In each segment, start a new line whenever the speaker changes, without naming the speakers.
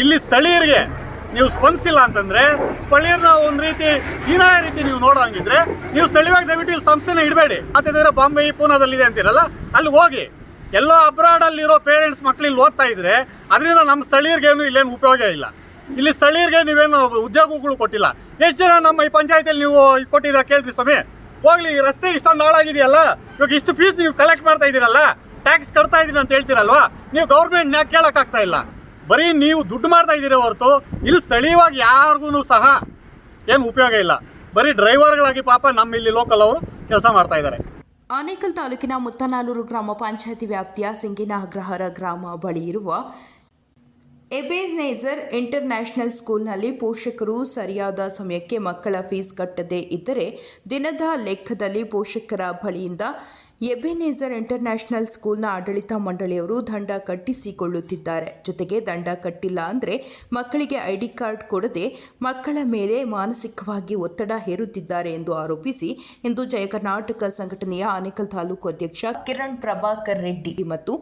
ಇಲ್ಲಿ ಸ್ಥಳೀಯರಿಗೆ ನೀವು ಸ್ಪಂದಿಸಿಲ್ಲ ಅಂತಂದ್ರೆ ಸ್ಥಳೀಯರನ್ನ ಒಂದ್ ರೀತಿ ಹೀನಾಯ ರೀತಿ ನೀವು ನೋಡೋಂಗಿದ್ರೆ ನೀವು ಸ್ಥಳೀಯವಾಗಿ ದಯವಿಟ್ಟು ಇಲ್ಲಿ ಸಂಸ್ಥೆನ ಇಡಬೇಡಿ. ಮತ್ತೆ ಬಾಂಬೆ ಪೂನಾದಲ್ಲಿ ಇದೆ ಅಂತೀರಲ್ಲ, ಅಲ್ಲಿ ಹೋಗಿ ಎಲ್ಲೋ ಅಬ್ರಾಡ್ ಅಲ್ಲಿರೋ ಪೇರೆಂಟ್ಸ್ ಮಕ್ಳು ಇಲ್ಲಿ ಓದ್ತಾ ಇದ್ರೆ ಅದರಿಂದ ನಮ್ಮ ಸ್ಥಳೀಯರಿಗೇನು ಇಲ್ಲೇನು ಉಪಯೋಗ ಇಲ್ಲ. ಇಲ್ಲಿ ಸ್ಥಳೀಯರಿಗೆ ನೀವೇನು ಉದ್ಯೋಗಗಳು ಕೊಟ್ಟಿಲ್ಲ. ಎಷ್ಟು ಜನ ನಮ್ಮ ಈ ಪಂಚಾಯತಿಯಲ್ಲಿ ನೀವು ಕೊಟ್ಟಿದ್ದೀರಾ ಕೇಳ್ರಿ ಸ್ವಾಮಿ. ಹೋಗ್ಲಿ, ಈ ರಸ್ತೆ ಇಷ್ಟೊಂದು ಹಾಳಾಗಿದೆಯಲ್ಲ, ಇವಾಗ ಇಷ್ಟು ಫೀಸ್ ನೀವು ಕಲೆಕ್ಟ್ ಮಾಡ್ತಾ ಇದ್ದೀರಲ್ಲ ಟ್ಯಾಕ್ಸ್ ಕಟ್ತಾ ಇದ್ದೀನಿ ಅಂತ ಹೇಳ್ತೀರಲ್ವಾ? ನೀವು ಗೌರ್ಮೆಂಟ್ ಯಾಕೆ ಕೇಳೋಕ್ಕಾಗ್ತಾ ಇಲ್ಲ. ಬರೀ ನೀವು ದುಡ್ಡು ಮಾಡ್ತಾ ಇದ್ದೀರಿ ಹೊರತು ಇಲ್ಲಿ ಸ್ಥಳೀಯವಾಗಿ ಯಾರಿಗೂ ಸಹ ಏನು ಉಪಯೋಗ ಇಲ್ಲ. ಬರೀ ಡ್ರೈವರ್ಗಳಾಗಿ ಪಾಪ ನಮ್ಮ ಇಲ್ಲಿ ಲೋಕಲ್ ಅವರು ಕೆಲಸ ಮಾಡ್ತಾ ಇದ್ದಾರೆ.
ಆನೇಕಲ್ ತಾಲೂಕಿನ ಮುತ್ತನಾಲೂರು ಗ್ರಾಮ ಪಂಚಾಯತಿ ವ್ಯಾಪ್ತಿಯ ಸಿಂಗಿನಾಗ್ರಹರ ಗ್ರಾಮ ಬಳಿ ಇರುವ ಎಬೇನೇಜರ್ ಇಂಟರ್ನ್ಯಾಷನಲ್ ಸ್ಕೂಲ್ನಲ್ಲಿ ಪೋಷಕರು ಸರಿಯಾದ ಸಮಯಕ್ಕೆ ಮಕ್ಕಳ ಫೀಸ್ ಕಟ್ಟದೇ ಇದ್ದರೆ ದಿನದ ಲೆಕ್ಕದಲ್ಲಿ ಪೋಷಕರ ಬಳಿಯಿಂದ ಎಬೆನೇಜರ್ ಇಂಟರ್ನ್ಯಾಷನಲ್ ಸ್ಕೂಲ್ನ ಆಡಳಿತ ಮಂಡಳಿಯವರು ದಂಡ ಕಟ್ಟಿಸಿಕೊಳ್ಳುತ್ತಿದ್ದಾರೆ. ಜೊತೆಗೆ ದಂಡ ಕಟ್ಟಿಲ್ಲ ಅಂದರೆ ಮಕ್ಕಳಿಗೆ ಐಡಿ ಕಾರ್ಡ್ ಕೊಡದೆ ಮಕ್ಕಳ ಮೇಲೆ ಮಾನಸಿಕವಾಗಿ ಒತ್ತಡ ಹೇರುತ್ತಿದ್ದಾರೆ ಎಂದು ಆರೋಪಿಸಿ ಇಂದು ಜಯ ಕರ್ನಾಟಕ ಸಂಘಟನೆಯ ಆನೇಕಲ್ ತಾಲೂಕು ಅಧ್ಯಕ್ಷ ಕಿರಣ್ ಪ್ರಭಾಕರ್ ರೆಡ್ಡಿ ಮತ್ತು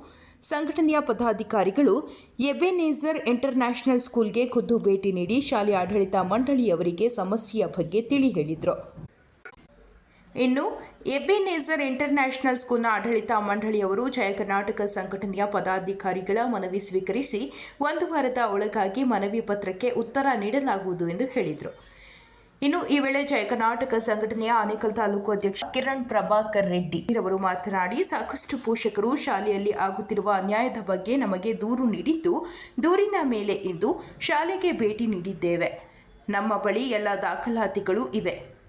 ಸಂಘಟನೆಯ ಪದಾಧಿಕಾರಿಗಳು ಎಬೆನೇಜರ್ ಇಂಟರ್ನ್ಯಾಷನಲ್ ಸ್ಕೂಲ್ಗೆ ಖುದ್ದು ಭೇಟಿ ನೀಡಿ ಶಾಲೆ ಆಡಳಿತ ಮಂಡಳಿಯವರಿಗೆ ಸಮಸ್ಯೆಯ ಬಗ್ಗೆ ತಿಳಿ ಹೇಳಿದರು. ಇನ್ನು ಎಬೆನೇಜರ್ ಇಂಟರ್ನ್ಯಾಷನಲ್ ಸ್ಕೂಲ್ನ ಆಡಳಿತ ಮಂಡಳಿಯವರು ಜಯ ಕರ್ನಾಟಕ ಸಂಘಟನೆಯ ಪದಾಧಿಕಾರಿಗಳ ಮನವಿ ಸ್ವೀಕರಿಸಿ ಒಂದು ವಾರದ ಒಳಗಾಗಿ ಮನವಿ ಪತ್ರಕ್ಕೆ ಉತ್ತರ ನೀಡಲಾಗುವುದು ಎಂದು ಹೇಳಿದರು. ಇನ್ನು ಈ ವೇಳೆ ಜಯ ಕರ್ನಾಟಕ ಸಂಘಟನೆಯ ಆನೇಕಲ್ ತಾಲೂಕು ಅಧ್ಯಕ್ಷ ಕಿರಣ್ ಪ್ರಭಾಕರ್ ರೆಡ್ಡಿ ಅವರು ಮಾತನಾಡಿ, ಸಾಕಷ್ಟು ಪೋಷಕರು ಶಾಲೆಯಲ್ಲಿ ಆಗುತ್ತಿರುವ ಅನ್ಯಾಯದ ಬಗ್ಗೆ ನಮಗೆ ದೂರು ನೀಡಿದ್ದು, ದೂರಿನ ಮೇಲೆ ಇಂದು ಶಾಲೆಗೆ ಭೇಟಿ ನೀಡಿದ್ದೇವೆ. ನಮ್ಮ ಬಳಿ ಎಲ್ಲ ದಾಖಲಾತಿಗಳು ಇವೆ.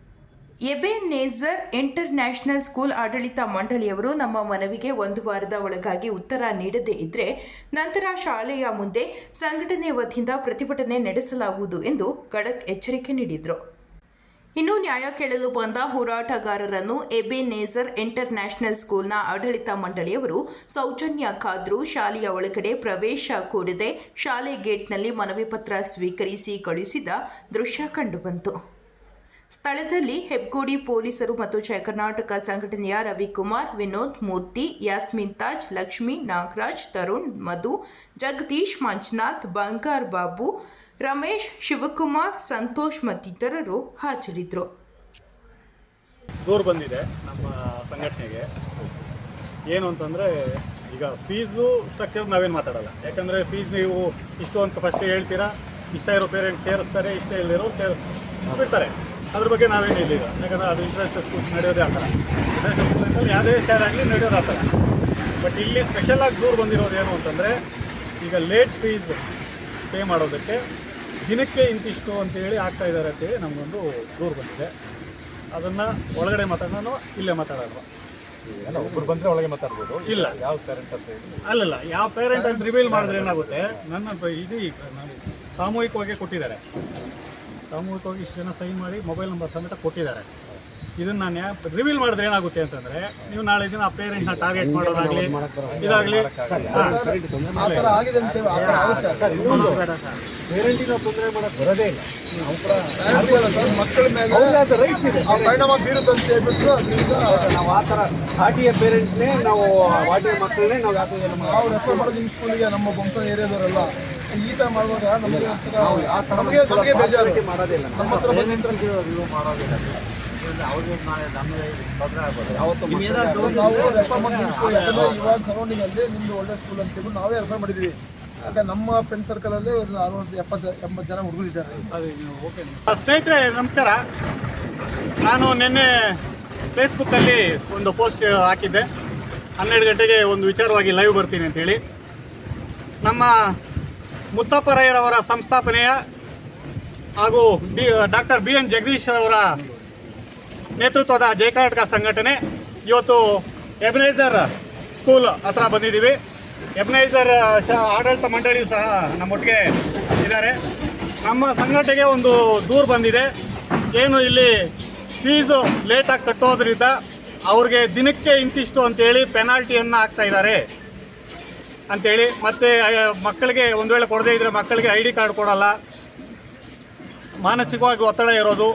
ಎಬೆನೇಜರ್ ಇಂಟರ್ನ್ಯಾಷನಲ್ ಸ್ಕೂಲ್ ಆಡಳಿತ ಮಂಡಳಿಯವರು ನಮ್ಮ ಮನವಿಗೆ ಒಂದು ವಾರದ ಒಳಗಾಗಿ ಉತ್ತರ ನೀಡದೇ ಇದ್ದರೆ ನಂತರ ಶಾಲೆಯ ಮುಂದೆ ಸಂಘಟನೆ ವತಿಯಿಂದ ಪ್ರತಿಭಟನೆ ನಡೆಸಲಾಗುವುದು ಎಂದು ಖಡಕ್ ಎಚ್ಚರಿಕೆ ನೀಡಿದರು. ಇನ್ನು ನ್ಯಾಯ ಕೇಳಲು ಬಂದ ಹೋರಾಟಗಾರರನ್ನು ಎಬೆನೇಜರ್ ಇಂಟರ್ನ್ಯಾಷನಲ್ ಸ್ಕೂಲ್ನ ಆಡಳಿತ ಮಂಡಳಿಯವರು ಸೌಜನ್ಯ ಖಾದ್ರು ಶಾಲೆಯ ಒಳಗಡೆ ಪ್ರವೇಶ ಕೂಡದೆ ಶಾಲೆ ಗೇಟ್ನಲ್ಲಿ ಮನವಿ ಪತ್ರ ಸ್ವೀಕರಿಸಿ ಕಳುಹಿಸಿದ ದೃಶ್ಯ ಕಂಡುಬಂತು ಸ್ಥಳದಲ್ಲಿ ಹೆಬ್ಗೋಡಿ ಪೊಲೀಸರು ಮತ್ತು ಜಯ ಕರ್ನಾಟಕ ಸಂಘಟನೆಯ ರವಿಕುಮಾರ್, ವಿನೋದ್, ಮೂರ್ತಿ, ಯಾಸ್ಮಿನ್ ತಾಜ್, ಲಕ್ಷ್ಮಿ, ನಾಗರಾಜ್, ತರುಣ್, ಮಧು, ಜಗದೀಶ್, ಮಂಜುನಾಥ್, ಬಂಗಾರ್ ಬಾಬು, ರಮೇಶ್, ಶಿವಕುಮಾರ್, ಸಂತೋಷ್ ಮತ್ತಿತರರು ಹಾಜರಿದ್ದರು.
ದೂರು ಬಂದಿದೆ ನಮ್ಮ ಸಂಘಟನೆಗೆ. ಏನು ಅಂತಂದರೆ, ಈಗ ಫೀಸು ಸ್ಟ್ರಕ್ಚರ್ ನಾವೇನು ಮಾತಾಡಲ್ಲ. ಯಾಕಂದರೆ ಫೀಸ್ ನೀವು ಇಷ್ಟು ಅಂತ ಫಸ್ಟ್ ಹೇಳ್ತೀರಾ? ಇಷ್ಟ ಇರೋ ಪೇರೆಂಟ್ಸ್ ಸೇರಿಸ್ತಾರೆ, ಇಷ್ಟ ಇಲ್ಲಿರೋ ಸೇರಿಸ್ತಾರೆ. ಬಿಡ್ತಾರೆ. ಅದ್ರ ಬಗ್ಗೆ ನಾವೇನು ಇಲ್ಲಿಲ್ಲ ಯಾಕಂದರೆ ಅದು ಇಂಟರ್ನ್ಯಾಷನಲ್ ಸ್ಕೂಲ್ಸ್ ನಡೆಯೋದೇ ಆ ಥರ. ಇಂಟರ್ನ್ಯಾಷನಲ್ ಸ್ಕೂಲ್ಸಲ್ಲಿ ಯಾವುದೇ ಶೇರ್ ಆಗಲಿ ನಡೆಯೋದು ಆ ಥರ. ಬಟ್ ಇಲ್ಲಿ ಸ್ಪೆಷಲಾಗಿ ದೂರು ಬಂದಿರೋದು ಏನು ಅಂತಂದರೆ ಈಗ ಲೇಟ್ ಫೀಸ್ ಪೇ ಮಾಡೋದಕ್ಕೆ ದಿನಕ್ಕೆ ಇಂತಿಷ್ಟು ಅಂತೇಳಿ ಆಗ್ತಾ ಇದ್ದಾರೆ ಅಂತೇಳಿ ನಮಗೊಂದು ದೂರು ಬಂದಿದೆ. ಅದನ್ನು ಒಳಗಡೆ ಮಾತಾಡೋಣ ಇಲ್ಲೇ ಮಾತಾಡೋದು.
ಅಲ್ಲ ಒಬ್ಬರು ಬಂದ್ರೆ ಒಳಗೆ ಮಾತಾಡ್ಬೋದು.
ಇಲ್ಲ.
ಯಾವ ಪೇರೆಂಟ್ಸ್ ಅಂತ ಹೇಳಿ.
ಅಲ್ಲಲ್ಲ ಯಾವ ಪೇರೆಂಟ್ ಅಂತ ರಿವೀಲ್ ಮಾಡಿದ್ರೆ ಏನಾಗುತ್ತೆ? ನನ್ನ ಇದು ಸಾಮೂಹಿಕವಾಗಿ ಕೊಟ್ಟಿದ್ದಾರೆ. ಸಾಮೂಹಿಕವಾಗಿ ಇಷ್ಟು ಜನ ಸೈನ್ ಮಾಡಿ ಮೊಬೈಲ್ ನಂಬರ್ ಸಮೇತ ಕೊಟ್ಟಿದ್ದಾರೆ. ಇದನ್ನ ನಾನು ಯಾ ರಿವೀಲ್ ಮಾಡಿದ್ರೆ ಏನಾಗುತ್ತೆ ಅಂತಂದ್ರೆ ನೀವು ನಾಳೆ ದಿನ ಆ ನ ಟಾರ್ಗೆಟ್ ಮಾಡೋದಾಗ್ಲಿ ಇದಾಗಲಿ.
ಥರ ಥರ
ಪೇರೆಂಟಿನ ತೊಂದರೆ ಮಾಡಕ್ ಬರೋದೇ ಇಲ್ಲ.
ಮಕ್ಕಳ ಮೇಲೆ
ರೈಟ್ಸ್ ಇದೆ.
ಆ ಪರಿಣಾಮ ಬೀರುತ್ತಂತ ಹೇಳ್ಬಿಟ್ಟು ಅದರಿಂದ
ನಾವು ಆ ಥರ ವಾಟಿಯ ಪೇರೆಂಟ್ನೇ ನಾವು ವಾಟಿಯ ಮಕ್ಕಳನ್ನೇ ನಾವು ಯಾಕೆ ನಮ್ಮ
ನಾವು ರೆಫರ್ ಮಾಡೋದು ಈ ಸ್ಕೂಲಿಗೆ ನಮ್ಮ ಬಂಸ ಏರಿಯಾದವರೆಲ್ಲ ಈ ಥರ ಮಾಡುವಾಗ ನಮಗೆ ನಮಗೆ ನಮಗೆ ಬೇಜಾರು.
ಮಾಡೋದೇ ಇಲ್ಲ
ನಮ್ಮ ಹತ್ರ ಬಂದಿದ್ರೆ ನಾವು ರೆಫರ್ ಮಾಡಿ ಸ್ಕೂಲ್ ಇವಾಗ ಸರೌಂಡಿಂಗ್ ಅಲ್ಲಿ ನಿಮ್ದು ಒಳ್ಳೆ ಸ್ಕೂಲ್ ಅಂತ ಹೇಳ್ಬಿಟ್ಟು ನಾವೇ ರೆಫರ್ ಮಾಡಿದ್ದೀವಿ ಆಗ ನಮ್ಮ ಫ್ರೆಂಡ್ ಸರ್ಕಲ್ ಅಲ್ಲಿ ಒಂದು ಅರವತ್ತು ಎಪ್ಪತ್ತು ಎಂಬತ್ತು ಜನ ಹುಡುಗರು ಇದ್ದಾರೆ.
ಆ, ಸ್ನೇಹಿತರೆ ನಮಸ್ಕಾರ. ನಾನು ನಿನ್ನೆ ಫೇಸ್ಬುಕ್ಕಲ್ಲಿ ಒಂದು ಪೋಸ್ಟ್ ಹಾಕಿದ್ದೆ. ಹನ್ನೆರಡು ಗಂಟೆಗೆ ಒಂದು ವಿಚಾರವಾಗಿ ಲೈವ್ ಬರ್ತೀನಿ ಅಂತೇಳಿ ನಮ್ಮ ಮುತ್ತಪ್ಪರಯ್ಯರವರ ಸಂಸ್ಥಾಪನೆಯ ಹಾಗೂ D doctor B N Jagadish ಅವರ ನೇತೃತ್ವದ ಜಯ ಕರ್ನಾಟಕ ಸಂಘಟನೆ. ಇವತ್ತು ಎಬ್ನೈಸರ್ ಸ್ಕೂಲ್ ಹತ್ರ ಬಂದಿದ್ದೀವಿ. ಎಬ್ನೈಸರ್ ಶ, ಆಡಳಿತ ಮಂಡಳಿ ಸಹ ನಮ್ಮೊಟ್ಟಿಗೆ ಇದ್ದಾರೆ. ನಮ್ಮ ಸಂಘಟನೆಗೆ ಒಂದು ದೂರು ಬಂದಿದೆ. ಏನು ಇಲ್ಲಿ ಫೀಸು ಲೇಟಾಗಿ ಕಟ್ಟೋದ್ರಿಂದ ಅವ್ರಿಗೆ ದಿನಕ್ಕೆ ಇಂತಿಷ್ಟು ಅಂತೇಳಿ ಪೆನಾಲ್ಟಿಯನ್ನು ಹಾಕ್ತಾ ಇದ್ದಾರೆ. ಅಂತೇಳಿ, ಮತ್ತು ಮಕ್ಕಳಿಗೆ ಒಂದು ವೇಳೆ ಕೊಡದೇ ಇದ್ದರೆ ಮಕ್ಕಳಿಗೆ ಐ ಡಿ ಕಾರ್ಡ್ ಕೊಡಲ್ಲ. ಮಾನಸಿಕವಾಗಿ ಒತ್ತಡ ಇರೋದು.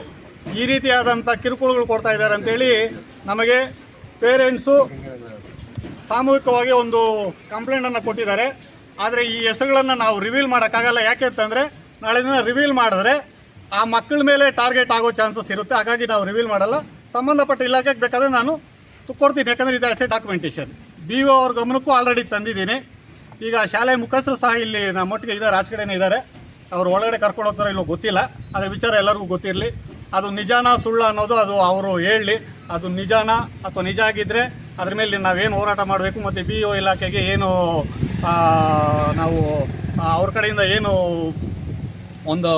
ಈ ರೀತಿಯಾದಂಥ ಕಿರುಕುಳಗಳು ಕೊಡ್ತಾ ಇದ್ದಾರೆ ಅಂತೇಳಿ ನಮಗೆ ಪೇರೆಂಟ್ಸು ಸಾಮೂಹಿಕವಾಗಿ ಒಂದು ಕಂಪ್ಲೇಂಟನ್ನು ಕೊಟ್ಟಿದ್ದಾರೆ. ಆದರೆ ಈ ಹೆಸರುಗಳನ್ನು ನಾವು ರಿವೀಲ್ ಮಾಡೋಕ್ಕಾಗಲ್ಲ. ಯಾಕೆ ಅಂತಂದರೆ, ನಾಳೆ ದಿನ ರಿವೀಲ್ ಮಾಡಿದ್ರೆ ಆ ಮಕ್ಕಳ ಮೇಲೆ ಟಾರ್ಗೆಟ್ ಆಗೋ ಚಾನ್ಸಸ್ ಇರುತ್ತೆ. ಹಾಗಾಗಿ ನಾವು ರಿವೀಲ್ ಮಾಡಲ್ಲ. ಸಂಬಂಧಪಟ್ಟ ಇಲಾಖೆಗೆ ಬೇಕಾದರೆ ನಾನು ಕೊಡ್ತೀನಿ. ಯಾಕಂದರೆ ಇದು ಆಸೆ ಡಾಕ್ಯುಮೆಂಟೇಷನ್ ಬಿ ಒ ಅವ್ರ ಗಮನಕ್ಕೂ ಆಲ್ರೆಡಿ ತಂದಿದ್ದೀನಿ. ಈಗ ಶಾಲೆ ಮುಖಸ್ಥರು ಸಹ ಇಲ್ಲಿ ನಮ್ಮೊಟ್ಟಿಗೆ ಇದ್ದಾರೆ, ಆಚೆ ಕಡೆನೇ ಇದ್ದಾರೆ. ಅವರು ಒಳಗಡೆ ಕರ್ಕೊಂಡು ಹೋಗ್ತಾರೆ ಇಲ್ಲೋ ಗೊತ್ತಿಲ್ಲ. ಅದ್ರ ವಿಚಾರ ಎಲ್ಲರಿಗೂ ಗೊತ್ತಿರಲಿ. ಅದು ನಿಜಾನ ಸುಳ್ಳು ಅನ್ನೋದು ಅದು ಅವರು ಹೇಳಲಿ ಅದು ನಿಜಾನ ಅಥವಾ ನಿಜ ಆಗಿದ್ದರೆ ಅದ್ರ ಮೇಲೆ ನಾವೇನು ಹೋರಾಟ ಮಾಡಬೇಕು ಮತ್ತು ಬಿ ಒ ಇಲಾಖೆಗೆ ಏನು ನಾವು ಅವ್ರ ಕಡೆಯಿಂದ ಏನು ಒಂದು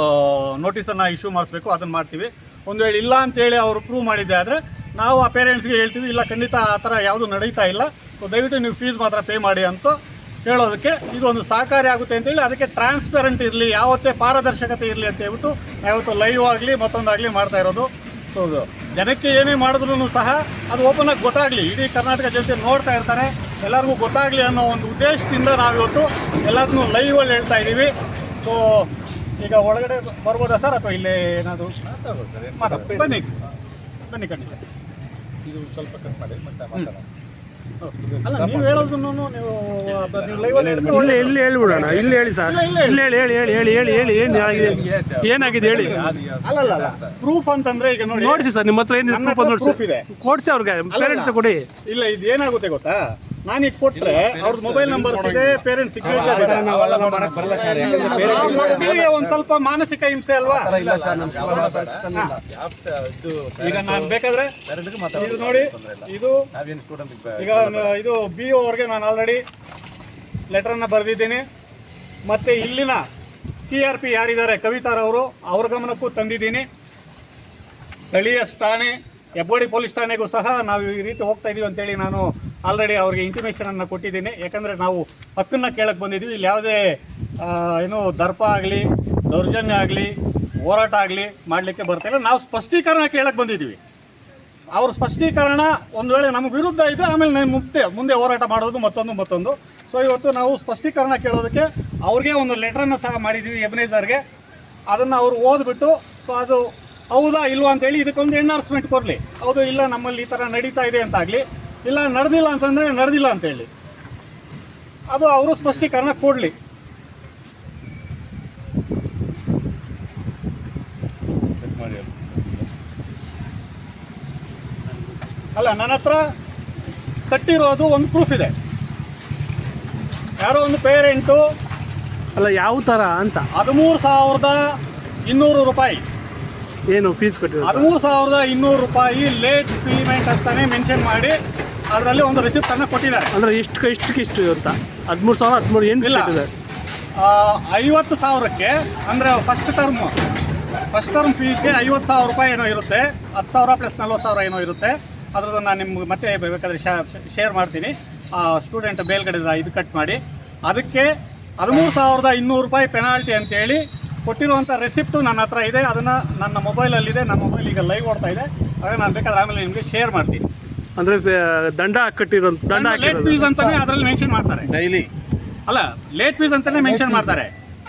ನೋಟಿಸನ್ನು ಇಶ್ಯೂ ಮಾಡಿಸ್ಬೇಕು, ಅದನ್ನು ಮಾಡ್ತೀವಿ. ಒಂದು ವೇಳೆ ಇಲ್ಲ ಅಂತೇಳಿ ಅವರು ಪ್ರೂವ್ ಮಾಡಿದ್ದೆ ಆದರೆ ನಾವು ಆ ಪೇರೆಂಟ್ಸ್ಗೆ ಹೇಳ್ತೀವಿ, ಇಲ್ಲ ಖಂಡಿತ ಆ ಥರ ಯಾವುದು ನಡೀತಾ ಇಲ್ಲ. ಸೊ ದಯವಿಟ್ಟು ನೀವು ಫೀಸ್ ಮಾತ್ರ ಪೇ ಮಾಡಿ ಅಂತ ಹೇಳೋದಕ್ಕೆ ಇದೊಂದು ಸಹಕಾರಿ ಆಗುತ್ತೆ ಅಂತೇಳಿ ಅದಕ್ಕೆ ಟ್ರಾನ್ಸ್ಪೆರೆಂಟ್ ಇರಲಿ ಯಾವತ್ತೇ ಪಾರದರ್ಶಕತೆ ಇರಲಿ ಅಂತ ಹೇಳ್ಬಿಟ್ಟು ಯಾವತ್ತು ಲೈವ್ ಆಗಲಿ ಮತ್ತೊಂದಾಗಲಿ ಮಾಡ್ತಾ ಇರೋದು. ಸೊ ಜನಕ್ಕೆ ಏನೇ ಮಾಡಿದ್ರು ಸಹ ಅದು ಓಪನ್ ಆಗಿ ಗೊತ್ತಾಗಲಿ. ಇಡೀ ಕರ್ನಾಟಕ ಜನತೆ ನೋಡ್ತಾ ಇರ್ತಾರೆ. ಎಲ್ಲರಿಗೂ ಗೊತ್ತಾಗಲಿ ಅನ್ನೋ ಒಂದು ಉದ್ದೇಶದಿಂದ ನಾವಿವತ್ತು ಎಲ್ಲದನ್ನೂ ಲೈವಲ್ಲಿ ಹೇಳ್ತಾ ಇದ್ದೀವಿ. ಸೊ ಈಗ ಒಳಗಡೆ ಬರ್ಬೋದಾ ಸರ್? ಅಥವಾ ಇಲ್ಲೇ ಏನಾದರೂ. ಬನ್ನಿ ಬನ್ನಿ ಖಂಡಿತ
ಇದು ಸ್ವಲ್ಪ ಕಟ್ ಮಾಡಿ ಮತ್ತೆ ಮಾತಾಡೋಣ.
ಇಲ್ಲಿ ಇಲ್ಲಿ ಹೇಳ್ಬಿಡೋಣ ಇಲ್ಲಿ ಹೇಳಿ ಸರ್ ಇಲ್ಲಿ ಹೇಳಿ ಹೇಳಿ ಹೇಳಿ ಹೇಳಿ ಹೇಳಿ ಹೇಳಿ ಏನಾಗಿದೆ ಏನಾಗಿದೆ ಹೇಳಿ
ಅಲ್ಲ ಪ್ರೂಫ್ ಅಂತಂದ್ರೆ ಈಗ ನೋಡಿ
ನೋಡಿಸಿ ಸರ್ ನಿಮ್ಮ ಹತ್ರ
ನನ್ನ
ಪ್ರೂಫ್ ನೋಡಿಸಿ ಕೊಡ್ಸಿ ಅವ್ರಿಗೆ ಪೇರೆಂಟ್ಸ್ ಕೊಡಿ
ಇಲ್ಲ ಇದು ಏನಾಗುತ್ತೆ ಗೊತ್ತಾ ನಾನೀಗ ಕೊಟ್ರೆ ಅವ್ರದ್ದು ಮೊಬೈಲ್ ನಂಬರ್ ಇದೆ ಪೇರೆಂಟ್ಸ್ ಸಿಗ್ನೇಚರ್ ಇದೆ ಮಕ್ಕಳಿಗೆ ಒಂದ್ ಸ್ವಲ್ಪ ಮಾನಸಿಕ ಹಿಂಸೆ ಅಲ್ವಾ ಈಗ ನಾನು ಬೇಕಾದ್ರೆ ಇದು ನೋಡಿ ಇದು ಈಗ ಇದು ಬಿ ಒ ಅವ್ರಿಗೆ ನಾನು ಆಲ್ರೆಡಿ ಲೆಟರನ್ನು ಬರೆದಿದ್ದೀನಿ ಮತ್ತೆ ಇಲ್ಲಿನ ಸಿ ಆರ್ ಪಿ ಯಾರಿದ್ದಾರೆ ಕವಿತಾರವರು ಅವ್ರ ಗಮನಕ್ಕೂ ತಂದಿದ್ದೀನಿ ಸ್ಥಳೀಯ ಠಾಣೆ ಹೆಬ್ಬೋಡಿ ಪೊಲೀಸ್ ಠಾಣೆಗೂ ಸಹ ನಾವು ಈ ರೀತಿ ಹೋಗ್ತಾ ಇದೀವಿ ಅಂತೇಳಿ ನಾನು ಆಲ್ರೆಡಿ ಅವ್ರಿಗೆ ಇಂಟಿಮೇಷನನ್ನು ಕೊಟ್ಟಿದ್ದೀನಿ. ಯಾಕಂದರೆ ನಾವು ಹಕ್ಕನ್ನ ಕೇಳಕ್ಕೆ ಬಂದಿದ್ದೀವಿ ಇಲ್ಲಿ ಯಾವುದೇ ಏನು ದರ್ಪ ಆಗಲಿ, ದೌರ್ಜನ್ಯ ಆಗಲಿ, ಹೋರಾಟ ಆಗಲಿ ಮಾಡಲಿಕ್ಕೆ ಬರ್ತಾಯಿಲ್ಲ ನಾವು ಸ್ಪಷ್ಟೀಕರಣ ಕೇಳಕ್ಕೆ ಬಂದಿದ್ದೀವಿ ಅವ್ರ ಸ್ಪಷ್ಟೀಕರಣ ಒಂದು ವೇಳೆ ನಮಗೆ ವಿರುದ್ಧ ಇದೆ ಆಮೇಲೆ ನಾನು ಮುಕ್ತೆ, ಮುಂದೆ ಹೋರಾಟ ಮಾಡೋದು ಮತ್ತೊಂದು ಮತ್ತೊಂದು. ಸೊ ಇವತ್ತು ನಾವು ಸ್ಪಷ್ಟೀಕರಣ ಕೇಳೋದಕ್ಕೆ ಅವ್ರಿಗೆ ಒಂದು ಲೆಟ್ರನ್ನು ಸಹ ಮಾಡಿದ್ದೀವಿ ಎಬ್ನೇಜರ್ಗೆ ಅದನ್ನು ಅವರು ಓದ್ಬಿಟ್ಟು ಸೊ ಅದು ಹೌದಾ, ಇಲ್ವಾ ಅಂತೇಳಿ ಇದಕ್ಕೊಂದು ಎನ್ಆರ್ಸ್ಮೆಂಟ್ ಕೊಡಲಿ. ಹೌದು, ಇಲ್ಲ, ನಮ್ಮಲ್ಲಿ ಈ ಥರ ನಡೀತಾ ಇದೆ ಅಂತಾಗಲಿ ಇಲ್ಲ ನಡೆದಿಲ್ಲ ಅಂತಂದರೆ ನಡೆದಿಲ್ಲ ಅಂತೇಳಿ. ಅದು ಅವರು ಸ್ಪಷ್ಟೀಕರಣ ಕೊಡಲಿ. ಅಲ್ಲ ನನ್ನ ಹತ್ರ ಕಟ್ಟಿರೋದು ಒಂದು ಪ್ರೂಫ್ ಇದೆ. ಯಾರೋ ಒಂದು ಪೇರೆಂಟು
ಅಲ್ಲ ಯಾವ ಥರ ಅಂತ?
ಹದಿಮೂರು ಸಾವಿರದ ಇನ್ನೂರು ರೂಪಾಯಿ.
ಏನು ಫೀಸ್ ಕಟ್ಟಿರೋದು?
ಹದಿಮೂರು ಸಾವಿರದ ಇನ್ನೂರು ರೂಪಾಯಿ ಲೇಟ್ ಪೇಮೆಂಟ್ ಅಂತಾನೆ ಮೆನ್ಷನ್ ಮಾಡಿ ಅದರಲ್ಲಿ ಒಂದು ರಿಸಿಪ್ಟ್ ಅನ್ನ ಕೊಟ್ಟಿದ್ದಾರೆ.
ಅಂದ್ರೆ ಇಷ್ಟು ಇಷ್ಟಕ್ಕೆ ಇಷ್ಟು ಅಂತ. ಹದಿಮೂರು ಸಾವಿರ ಹದಿಮೂರು ಏನು
ಇಲ್ಲ. ಐವತ್ತು ಸಾವಿರಕ್ಕೆ ಅಂದರೆ ಫಸ್ಟ್ ಟರ್ಮ್ ಫಸ್ಟ್ ಟರ್ಮ್ ಫೀಸ್ಗೆ ಐವತ್ತು ಸಾವಿರ ರೂಪಾಯಿ ಏನೋ ಇರುತ್ತೆ ಹತ್ತು ಸಾವಿರ ಪ್ಲಸ್ ನಲ್ವತ್ತು ಸಾವಿರ ಏನೋ ಇರುತ್ತೆ. ಅದ್ರದ್ದು ನಾನು ನಿಮ್ಗೆ ಮತ್ತೆ ಬೇಕಾದ್ರೆ ಶೇರ್ ಮಾಡ್ತೀನಿ. ಸ್ಟೂಡೆಂಟ್ ಮೇಲ್ಗಡೆ ಇದು ಕಟ್ ಮಾಡಿ. ಅದಕ್ಕೆ ಹದಿಮೂರು ಸಾವಿರದ ಇನ್ನೂರು ರೂಪಾಯಿ ಪೆನಾಲ್ಟಿ ಅಂತೇಳಿ ಕೊಟ್ಟಿರುವಂಥ ರೆಸಿಪ್ಟು ನನ್ನ ಹತ್ರ ಇದೆ. ಅದನ್ನು ನನ್ನ ಮೊಬೈಲಲ್ಲಿದೆ ನನ್ನ ಮೊಬೈಲ್ ಈಗ ಲೈವ್ ಓಡ್ತಾ ಇದೆ. ಆಗ ನಾನು ಬೇಕಾದ್ರೆ ಆಮೇಲೆ ನಿಮಗೆ ಶೇರ್ ಮಾಡ್ತೀನಿ.
ಅಂದ್ರೆ ದಂಡ ಕಟ್ಟಿರೋ ದಂಡ
ಲೇಟ್ ಫೀಸ್ ಅಂತಾನೆ ಅದರಲ್ಲಿ ಮೆನ್ಷನ್ ಮಾಡ್ತಾರೆ.
ಡೈಲಿ
ಅಲ್ಲ ಲೇಟ್ ಫೀಸ್ ಅಂತಾನೆ ಮೆನ್ಷನ್ ಮಾಡ್ತಾರೆ.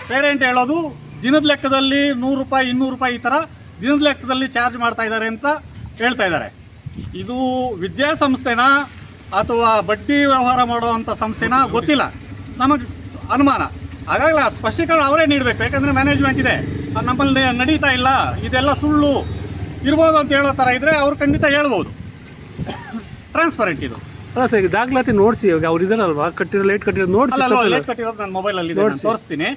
ಪೇರೆಂಟ್ ಹೇಳೋದು ದಿನದ ಲೆಕ್ಕದಲ್ಲಿ ನೂರು ರೂಪಾಯಿ ಇನ್ನೂರು ರೂಪಾಯಿ ಈ ಥರ ದಿನದ ಲೆಕ್ಕದಲ್ಲಿ ಚಾರ್ಜ್ ಮಾಡ್ತಾ ಇದ್ದಾರೆ ಅಂತ ಹೇಳ್ತಾ ಇದ್ದಾರೆ. ಇದು ವಿದ್ಯಾಸಂಸ್ಥೆನ ಅಥವಾ ಬಡ್ಡಿ ವ್ಯವಹಾರ ಮಾಡುವಂಥ ಸಂಸ್ಥೆನ ಗೊತ್ತಿಲ್ಲ. ನಮಗೆ ಅನುಮಾನ. ಹಾಗಾಗಲ್ಲ ಸ್ಪಷ್ಟೀಕರಣ ಅವರೇ ನೀಡಬೇಕು ಯಾಕಂದರೆ ಮ್ಯಾನೇಜ್ಮೆಂಟ್ ಇದೆ. ಅದು ನಮ್ಮಲ್ಲಿ ನಡೀತಾ ಇಲ್ಲ. ಇದೆಲ್ಲ ಸುಳ್ಳು. ಇರ್ಬೋದು ಅಂತ ಹೇಳೋ ಥರ ಇದ್ದರೆ ಅವ್ರು ಖಂಡಿತ ಹೇಳ್ಬೋದು. ಟ್ರಾನ್ಸ್ಪರೆಂಟ್ ಇದು.
ಅಲ್ಲ ಸರ್ ಈಗ ದಾಖಲಾತಿ ನೋಡಿಸಿ ಇವಾಗ ಅವ್ರು ಇದಾರಲ್ವಾ ಕಟ್ಟಿರೋ ಲೈಟ್ ಕಟ್ಟಿರೋದು ನೋಡಿಸಿ
ಅಲ್ಲ ಅಲ್ಲ ಲೇಟ್ ಕಟ್ಟಿರೋದು ನನ್ನ ಮೊಬೈಲಲ್ಲಿ ಇದೆ ನಾನು ತೋರಿಸ್ತೀನಿ.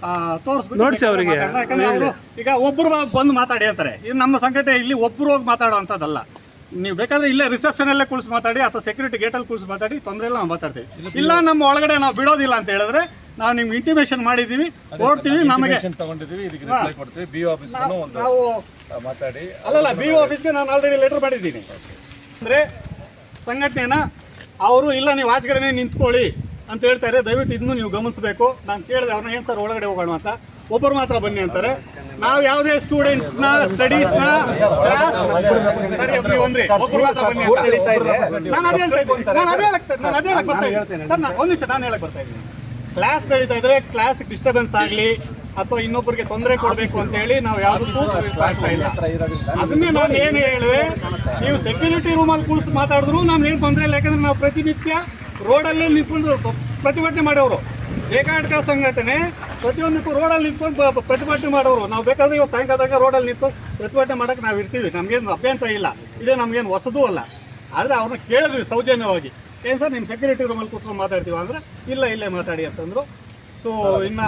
ಆ, ತೋರಿಸ್ಬಿಟ್ಟು
ನೋಡ್ಸಿ ಅವರಿಗೆ.
ಯಾಕಂದ್ರೆ ಅವರು ಈಗ ಒಬ್ಬರು ಬಂದು ಮಾತಾಡಿ ಅಂತಾರೆ. ಇದು ನಮ್ಮ ಸಂಘಟನೆ ಇಲ್ಲಿ ಒಬ್ಬರು ಹೋಗಿ ಮಾತಾಡೋ ಅಂಥದ್ದಲ್ಲ ನೀವು ಬೇಕಾದ್ರೆ ಇಲ್ಲೇ ರಿಸೆಪ್ಷನಲ್ಲೇ ಕುಳಿಸಿ ಮಾತಾಡಿ ಅಥವಾ ಸೆಕ್ಯೂರಿಟಿ ಗೇಟಲ್ಲಿ ಕುಳಿಸಿ ಮಾತಾಡಿ ತೊಂದರೆ ಇಲ್ಲ ನಾವು ಮಾತಾಡ್ತೀವಿ ಇಲ್ಲ ನಮ್ಮ ಒಳಗಡೆ ನಾವು ಬಿಡೋದಿಲ್ಲ ಅಂತ ಹೇಳಿದ್ರೆ ನಾವು ನಿಮ್ಗೆ ಇಂಟಿಮೇಷನ್ ಮಾಡಿದ್ದೀವಿ ಕೊಡ್ತೀವಿ ನಮಗೆ
ತಗೊಂಡಿದ್ದೀವಿ ಇದಕ್ಕೆ ರಿಪ್ಲೈ ಕೊಡ್ತೀವಿ. ಬಿ ಆಫೀಸ್ ಒಂದು
ನಾವು
ಮಾತಾಡಿ.
ಅಲ್ಲಲ್ಲ ಬಿ ಆಫೀಸ್ಗೆ ನಾನು ಆಲ್ರೆಡಿ ಲೆಟರ್ ಮಾಡಿದ್ದೀನಿ. ಅಂದರೆ ಸಂಘಟನೆನ, ಅವರು ಇಲ್ಲ, ನೀವು ಆಚೆಗಡೆನೇ ನಿಂತ್ಕೊಳ್ಳಿ ಅಂತ ಹೇಳ್ತಾರೆ ದಯವಿಟ್ಟು ಇದನ್ನು ನೀವು ಗಮನಿಸಬೇಕು. ನಾನು ಕೇಳಿದೆ, ಅವ್ರನ್ನ ಏನು ಸರ್ ಒಳಗಡೆ ಹೋಗೋಣ ಅಂತ. ಒಬ್ಬರು ಮಾತ್ರ ಬನ್ನಿ ಅಂತಾರೆ. ನಾವು ಯಾವುದೇ ಸ್ಟೂಡೆಂಟ್ಸ್ನ ಸ್ಟಡೀಸ್ನ ಮಾತ್ರ ಬನ್ನಿ ನಾನು ಅದೇ ನಾನು ಅದೇ ಒಂದು ನಿಮಿಷ, ನಾನು ಹೇಳಕ್ ಬರ್ತಾ ಇದ್ದೀನಿ. ಕ್ಲಾಸ್ ನಡೀತಾ ಇದ್ರೆ ಕ್ಲಾಸ್ ಡಿಸ್ಟರ್ಬೆನ್ಸ್ ಆಗಲಿ ಅಥವಾ ಇನ್ನೊಬ್ಬರಿಗೆ ತೊಂದರೆ ಕೊಡಬೇಕು ಅಂತ ಹೇಳಿ ನಾವು ಯಾವುದಕ್ಕೂ ಆಗ್ತಾ ಇಲ್ಲ. ಅದನ್ನೇ ನಾನು ಏನು ಹೇಳಿದೆ? ನೀವು ಸೆಕ್ಯೂರಿಟಿ ರೂಮಲ್ಲಿ ಕುಳಿಸಿ ಮಾತಾಡಿದ್ರು ನಮ್ಗೆ ಏನು ತೊಂದರೆ ಇಲ್ಲ. ಯಾಕಂದ್ರೆ ನಾವು ಪ್ರತಿನಿತ್ಯ ರೋಡಲ್ಲೇ ನಿಂತ್ಕೊಂಡು ಪ್ರತಿಭಟನೆ ಮಾಡೋರು. ಏಕಾಟಕ ಸಂಘಟನೆ ಪ್ರತಿಯೊಂದಕ್ಕೂ ರೋಡಲ್ಲಿ ನಿಂತ್ಕೊಂಡು ಪ್ರತಿಭಟನೆ ಮಾಡೋರು. ನಾವು ಬೇಕಾದ್ರೆ ಇವತ್ತು ಸಾಯಂಕಾಲದಾಗ ರೋಡಲ್ಲಿ ನಿಂತ್ಕೊಂಡು ಪ್ರತಿಭಟನೆ ಮಾಡಕ್ಕೆ ನಾವು ಇರ್ತೀವಿ. ನಮಗೇನು ಅಭ್ಯಂತರ ಇಲ್ಲ. ಇದೇ ನಮಗೇನು ಹೊಸದೂ ಅಲ್ಲ. ಆದರೆ ಅವ್ರನ್ನ ಕೇಳಿದ್ವಿ ಸೌಜನ್ಯವಾಗಿ. ಏನು ಸರ್ ನಿಮ್ಮ ಸೆಕ್ಯೂರಿಟಿ ರೂಮಲ್ಲಿ ಕೂತ್ಕೊಂಡು ಮಾತಾಡ್ತೀವಿ ಅಂದ್ರೆ ಇಲ್ಲ ಇಲ್ಲೇ ಮಾತಾಡಿ ಅಂತಂದ್ರು. ಸೊ ಇನ್ನ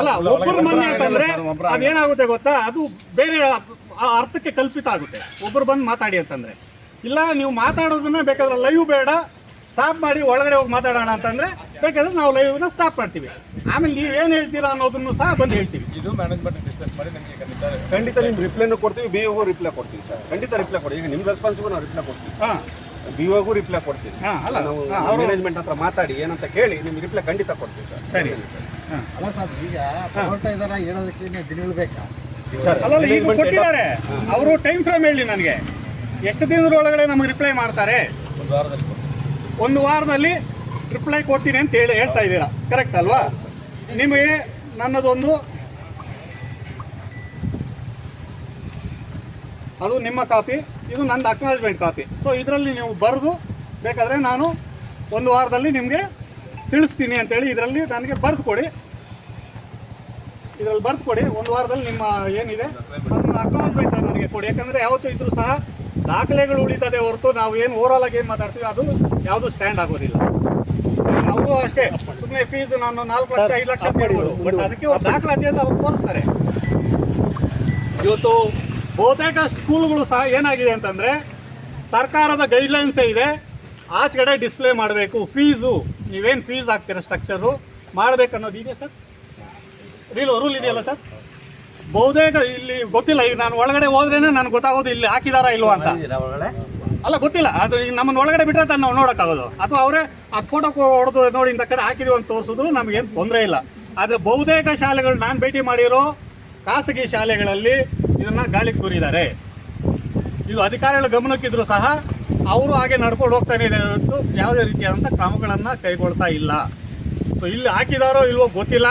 ಅಲ್ಲ ಒಬ್ಬರು ಮನೆ ಅಂತಂದ್ರೆ ಅದೇನಾಗುತ್ತೆ ಗೊತ್ತಾ? ಅದು ಬೇರೆ ಆ ಅರ್ಥಕ್ಕೆ ಕಲ್ಪಿತ ಆಗುತ್ತೆ. ಒಬ್ಬರು ಬಂದು ಮಾತಾಡಿ ಅಂತಂದ್ರೆ. ಇಲ್ಲ ನೀವು ಮಾತಾಡೋದನ್ನ ಬೇಕಾದ್ರೆ ಲೈವ್ ಬೇಡ. ಸ್ಟಾಪ್ ಮಾಡಿ ಒಳಗಡೆ ಹೋಗಿ ಮಾತಾಡೋಣ ಅಂತಂದ್ರೆ ಬೇಕಾದ್ರೆ ನಾವು ಲೈವ್ನ ಸ್ಟಾಪ್ ಮಾಡ್ತೀವಿ. ಆಮೇಲೆ ನೀವು ಏನು ಹೇಳ್ತೀರಾ ಅನ್ನೋದನ್ನು ಸಹ ಬಂದು ಹೇಳ್ತೀವಿ.
ಇದು ಮ್ಯಾನೇಜ್ಮೆಂಟ್ ಡಿಸ್ಕಸ್ ಮಾಡಿ ನಮಗೆ ಖಂಡಿತ
ಖಂಡಿತ ನಿಮ್ ರಿಪ್ಲೈನು ಕೊಡ್ತೀವಿ ಬಿ ರಿಪ್ಲೈ ಕೊಡ್ತೀವಿ ಸರ್. ಖಂಡಿತ ರಿಪ್ಲೈ ಕೊಡಿ ಈಗ ನಿಮ್ ರೆಸ್ಪಾನ್ಸಿಬಲ್ ನಾವು ರಿಪ್ಲೈ ಕೊಡ್ತೀವಿ.
ಹಾಂ.
ಬಿ ಓಗೂ ರಿಪ್ಲೈ ಕೊಡ್ತೀವಿ
ಹಾಂ ಅಲ್ಲ.
ನಾವು
ಅವರು
ಮ್ಯಾನೇಜ್ಮೆಂಟ್ ಹತ್ರ ಮಾತಾಡಿ ಏನಂತ ಕೇಳಿ ನಿಮ್ಗೆ ರಿಪ್ಲೈ ಖಂಡಿತ ಕೊಡ್ತೀವಿ ಸರ್.
ಸರಿ.
ಅಲ್ಲ ಸರ್ ಈಗ ತಗೊಳ್ತಾ ಹೇಳೋದಕ್ಕೆ ದಿನಗಳು ಬೇಕಾ?
ಅಲ್ಲ ಈಗ ಕೊಟ್ಟಿದ್ದಾರೆ. ಅವರು ಟೈಮ್ ಫ್ರೇಮ್ ಹೇಳಿ ನನಗೆ. ಎಷ್ಟು ದಿನದೊಳಗಡೆ ನಮಗೆ ರಿಪ್ಲೈ ಮಾಡ್ತಾರೆ?
ಒಂದು ವಾರದಲ್ಲಿ.
ಒಂದು ವಾರದಲ್ಲಿ ರಿಪ್ಲೈ ಕೊಡ್ತೀನಿ ಅಂತ ಹೇಳಿ ಹೇಳ್ತಾ ಇದ್ದೀರಾ. ಕರೆಕ್ಟ್ ಅಲ್ವಾ? ನಿಮಗೆ ನನ್ನದೊಂದು ಅದು ನಿಮ್ಮ ಕಾಪಿ, ಇದು ನಂದು ಅಕ್ನಾಲಜ್ಮೆಂಟ್ ಕಾಪಿ. ಸೊ ಇದರಲ್ಲಿ ನೀವು ಬರೆದು ಬೇಕಾದರೆ ನಾನು ಒಂದು ವಾರದಲ್ಲಿ ನಿಮಗೆ ತಿಳಿಸ್ತೀನಿ ಅಂತೇಳಿ ಇದರಲ್ಲಿ ನನಗೆ ಬರೆದು ಕೊಡಿ. ಇದರಲ್ಲಿ ಬರೆದು ಕೊಡಿ. ಒಂದು ವಾರದಲ್ಲಿ ನಿಮ್ಮ ಏನಿದೆ, ಅದನ್ನ ಅಕ್ನಾಲಜ್ಮೆಂಟ್ ನನಗೆ ಕೊಡಿ. ಯಾಕಂದರೆ ಯಾವತ್ತೂ ಇದ್ರೂ ಸಹ ದಾಖಲೆಗಳು ಉಳಿತದೆ ಹೊರತು ನಾವು ಏನು ಓವರಾಲ್ ಆಗಿ ಏನು ಮಾತಾಡ್ತೀವಿ, ಅದು ಯಾವುದು ಸ್ಟ್ಯಾಂಡ್ ಆಗೋದಿಲ್ಲ. ಅವರು ಅಷ್ಟೇ ಸುಮ್ಮನೆ ಫೀಸ್ ನಾನು ನಾಲ್ಕು ಲಕ್ಷ, ಐದು ಲಕ್ಷ ಬಟ್ ಅದಕ್ಕೆ ದಾಖಲಾತಿ ಅಂತ ಅವ್ರು ತೋರಿಸ್ತಾರೆ. ಇವತ್ತು ಬಹುತೇಕ ಸ್ಕೂಲ್ಗಳು ಸಹ ಏನಾಗಿದೆ ಅಂತಂದರೆ ಸರ್ಕಾರದ ಗೈಡ್ಲೈನ್ಸೇ ಇದೆ. ಆಚೆಗಡೆ ಡಿಸ್ಪ್ಲೇ ಮಾಡಬೇಕು. ಫೀಸು ನೀವೇನು ಫೀಸ್ ಹಾಕ್ತೀರ ಸ್ಟ್ರಕ್ಚರು ಮಾಡಬೇಕು ಅನ್ನೋದು ಇದೆ ಸರ್? ರೀಲ್ ರೂಲ್ ಇದೆಯಲ್ಲ ಸರ್? ಬಹುತೇಕ ಇಲ್ಲಿ ಗೊತ್ತಿಲ್ಲ. ಈಗ ನಾನು ಒಳಗಡೆ ಹೋದ್ರೇ ನನಗೆ ಗೊತ್ತಾಗೋದು ಇಲ್ಲಿ ಹಾಕಿದಾರಾ ಇಲ್ವಾ ಅಂತ. ಅಲ್ಲ ಗೊತ್ತಿಲ್ಲ. ಅದು ಈಗ ನಮ್ಮನ್ನು ಒಳಗಡೆ ಬಿಟ್ಟರೆ ತಾನು ನಾವು ನೋಡೋಕ್ಕಾಗೋದು. ಅಥವಾ ಅವರೇ ಆ ಫೋಟೋ ಹೊಡೆದು ನೋಡಿ ಇಂಥ ಕಡೆ ಹಾಕಿದೀವಿ ಅಂತ ತೋರಿಸಿದ್ರು ನಮಗೇನು ತೊಂದರೆ ಇಲ್ಲ. ಆದರೆ ಬಹುತೇಕ ಶಾಲೆಗಳು ನಾನು ಭೇಟಿ ಮಾಡಿರೋ ಖಾಸಗಿ ಶಾಲೆಗಳಲ್ಲಿ ಇದನ್ನು ಗಾಳಿಗೆ ಕೂರಿದ್ದಾರೆ ಇದು ಅಧಿಕಾರಿಗಳ ಗಮನಕ್ಕಿದ್ರು ಸಹ ಅವರು ಹಾಗೆ ನಡ್ಕೊಂಡು ಹೋಗ್ತಾನೆ ಇದೆ ಯಾವುದೇ ರೀತಿಯಾದಂಥ ಕ್ರಮಗಳನ್ನು ಕೈಗೊಳ್ತಾ ಇಲ್ಲ. ಸೊ ಇಲ್ಲಿ ಹಾಕಿದಾರೋ ಇಲ್ವೋ ಗೊತ್ತಿಲ್ಲ.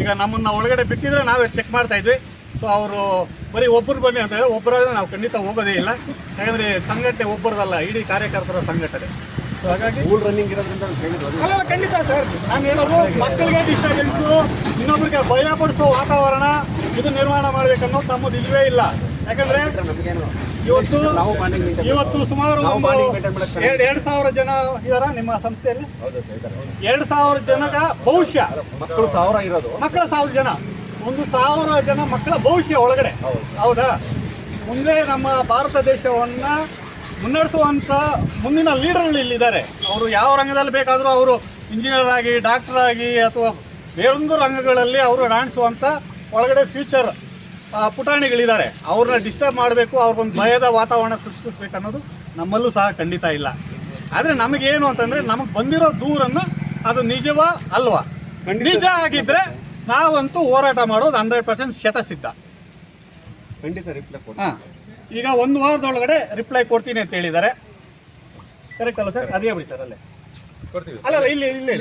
ಈಗ ನಮ್ಮನ್ನ ಒಳಗಡೆ ಬಿಟ್ಟಿದ್ರೆ ನಾವೇ ಚೆಕ್ ಮಾಡ್ತಾ ಇದ್ವಿ. ಸೊ ಅವರು ಬರೀ ಒಬ್ಬರು ಬನ್ನಿ ಅಂತ ಹೇಳಿದ್ರೆ ಒಬ್ಬರಾದ್ರೆ ನಾವು ಖಂಡಿತ ಹೋಗೋದೇ ಇಲ್ಲ. ಯಾಕಂದರೆ ಸಂಘಟನೆ ಒಬ್ಬರದಲ್ಲ, ಇಡೀ ಕಾರ್ಯಕರ್ತರ ಸಂಘಟನೆ. ಸೊ ಹಾಗಾಗಿ
ರನ್ನಿಂಗ್ ಇರೋದ್ರಿಂದ
ಅಲ್ಲ ಖಂಡಿತ ಸರ್. ನಾನು ಹೇಳೋದು ಮಕ್ಕಳಿಗೆ ಡಿಸ್ಟರ್ಬೆನ್ಸು ಇನ್ನೊಬ್ಬರಿಗೆ ಭಯ ಪಡಿಸೋ ವಾತಾವರಣ ಇದು ನಿರ್ಮಾಣ ಮಾಡಬೇಕನ್ನೋ ತಮ್ಮದು ಇಲ್ಲವೇ ಇಲ್ಲ. ಯಾಕಂದ್ರೆ ಇವತ್ತು ಇವತ್ತು ಸುಮಾರು ಎರಡು ಎರಡು ಸಾವಿರ ಜನ ಇದಾರ ನಿಮ್ಮ ಸಂಸ್ಥೆಯಲ್ಲಿ? ಎರಡು ಸಾವಿರ ಜನದ ಭವಿಷ್ಯ.
ಮಕ್ಕಳು ಸಾವಿರ ಇರೋದು.
ಮಕ್ಕಳ ಸಾವಿರ ಜನ. ಒಂದು ಸಾವಿರ ಜನ ಮಕ್ಕಳ ಭವಿಷ್ಯ ಒಳಗಡೆ. ಹೌದಾ? ಮುಂದೆ ನಮ್ಮ ಭಾರತ ದೇಶವನ್ನ ಮುನ್ನಡೆಸುವಂತ ಮುಂದಿನ ಲೀಡರ್ಗಳು ಇಲ್ಲಿದ್ದಾರೆ. ಅವರು ಯಾವ ರಂಗದಲ್ಲಿ ಬೇಕಾದರೂ ಅವರು ಇಂಜಿನಿಯರ್ ಆಗಿ ಡಾಕ್ಟರ್ ಆಗಿ ಅಥವಾ ಬೇರೊಂದು ರಂಗಗಳಲ್ಲಿ ಅವರು ರಾಣಿಸುವಂಥ ಒಳಗಡೆ ಫ್ಯೂಚರ್ ಪುಟಾಣಿಗಳಿದ್ದಾರೆ. ಅವ್ರನ್ನ ಡಿಸ್ಟರ್ಬ್ ಮಾಡಬೇಕು ಅವ್ರಿಗೊಂದು ಭಯದ ವಾತಾವರಣ ಸೃಷ್ಟಿಸ್ಬೇಕು ಅನ್ನೋದು ನಮ್ಮಲ್ಲೂ ಸಹ ಖಂಡಿತ ಇಲ್ಲ. ಆದರೆ ನಮಗೇನು ಅಂತಂದರೆ ನಮಗೆ ಬಂದಿರೋ ದೂರನ್ನು ಅದು ನಿಜವಾ ಅಲ್ವಾ? ನಿಜ ಆಗಿದ್ದರೆ ನಾವಂತೂ ಹೋರಾಟ ಮಾಡೋದು ಹಂಡ್ರೆಡ್ ಪರ್ಸೆಂಟ್ ಶತಸಿದ್ಧ.
ಖಂಡಿತ ರಿಪ್ಲೈ ಕೊಡಿ
ಹಾಂ. ಈಗ ಒಂದು ವಾರದೊಳಗಡೆ ರಿಪ್ಲೈ ಕೊಡ್ತೀನಿ ಅಂತ ಹೇಳಿದ್ದಾರೆ. ಕರೆಕ್ಟ್ ಅಲ್ಲ ಸರ್ ಅದೇ ಬಿಡಿ ಸರ್ ಅಲ್ಲೇ.
ಕೊಡ್ತೀವಿ.
ಅಲ್ಲ ಅಲ್ಲ ಇಲ್ಲಿ ಇಲ್ಲಿ